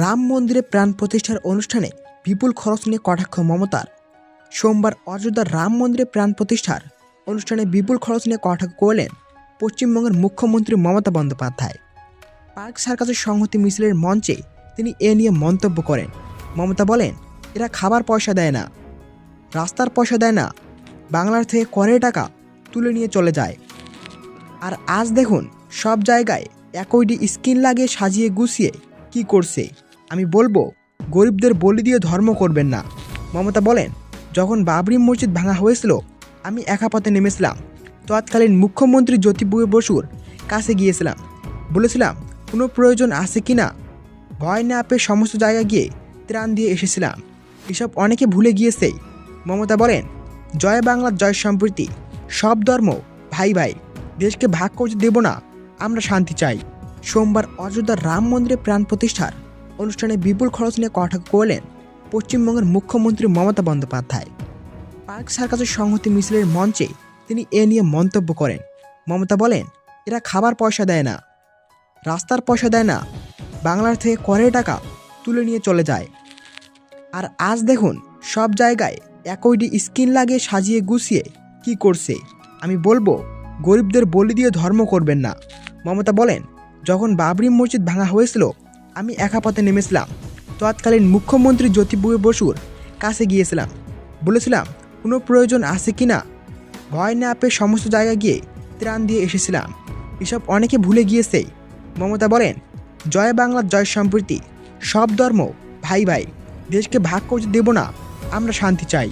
রাম মন্দিরে প্রাণ প্রতিষ্ঠার অনুষ্ঠানে বিপুল খরচ নিয়ে কটাক্ষ মমতার। সোমবার অযোধ্যার রাম মন্দিরে প্রাণ প্রতিষ্ঠার অনুষ্ঠানে বিপুল খরচ নিয়ে কটাক্ষ করলেন পশ্চিমবঙ্গের মুখ্যমন্ত্রী মমতা বন্দ্যোপাধ্যায়। পার্ক সার্কাসের সংহতি মিছিলের মঞ্চে তিনি এ নিয়ে মন্তব্য করেন। মমতা বলেন, এরা খাবার পয়সা দেয় না, রাস্তার পয়সা দেয় না, বাংলার থেকে করের টাকা তুলে নিয়ে চলে যায়। আর আজ দেখুন, সব জায়গায় একইডি স্কিন লাগিয়ে সাজিয়ে গুছিয়ে কি করছে? আমি বলব, গরিবদের বলি দিয়ে ধর্ম করবেন না। মমতা বলেন, যখন বাবরি মসজিদ ভাঙা হয়েছিল, আমি একা পথে নেমেছিলাম। তৎকালীন মুখ্যমন্ত্রী জ্যোতিবুয়ে বসুর কাছে গিয়েছিলাম। বলেছিলাম, কোনো প্রয়োজন আছে কি না? ভয় না পেয়ে সমস্ত জায়গায় গিয়ে ত্রাণ দিয়ে এসেছিলাম। এসব অনেকে ভুলে গিয়েছে মমতা বলেন, জয় বাংলার জয় সম্প্রীতি। সব ধর্ম ভাই ভাই। দেশকে ভাগ করতে দেব না, আমরা শান্তি চাই। সোমবার অযোধ্যার রাম মন্দিরে প্রাণ প্রতিষ্ঠার অনুষ্ঠানে বিপুল খরচ নিয়ে কটাক্ষ করলেন পশ্চিমবঙ্গের মুখ্যমন্ত্রী মমতা বন্দ্যোপাধ্যায়। পার্ক সার্কাসের সংহতি মিছিলের মঞ্চে তিনি এ নিয়ে মন্তব্য করেন। মমতা বলেন, এরা খাবার পয়সা দেয় না, রাস্তার পয়সা দেয় না, বাংলার থেকে করের টাকা তুলে নিয়ে চলে যায়। আর আজ দেখুন, সব জায়গায় একইডি স্কিন লাগিয়ে সাজিয়ে গুছিয়ে কি করছে। আমি বলব, গরিবদের বলি দিয়ে ধর্ম করবেন না। মমতা বলেন যখন বাবরি মসজিদ ভাঙা হয়েছিল, আমি একা পথে নেমেছিলাম। তৎকালীন মুখ্যমন্ত্রী জ্যোতিবুয়ে বসুর কাছে গিয়েছিলাম। বলেছিলাম, কোনো প্রয়োজন আছে কি না? ভয় না পেয়ে সমস্ত জায়গায় গিয়ে ত্রাণ দিয়ে এসেছিলাম। এসব অনেকে ভুলে গিয়েছে। মমতা বলেন, জয় বাংলার জয় সম্প্রীতি। সব ধর্ম ভাই ভাই। দেশকে ভাগ করতে দেব না। আমরা শান্তি চাই।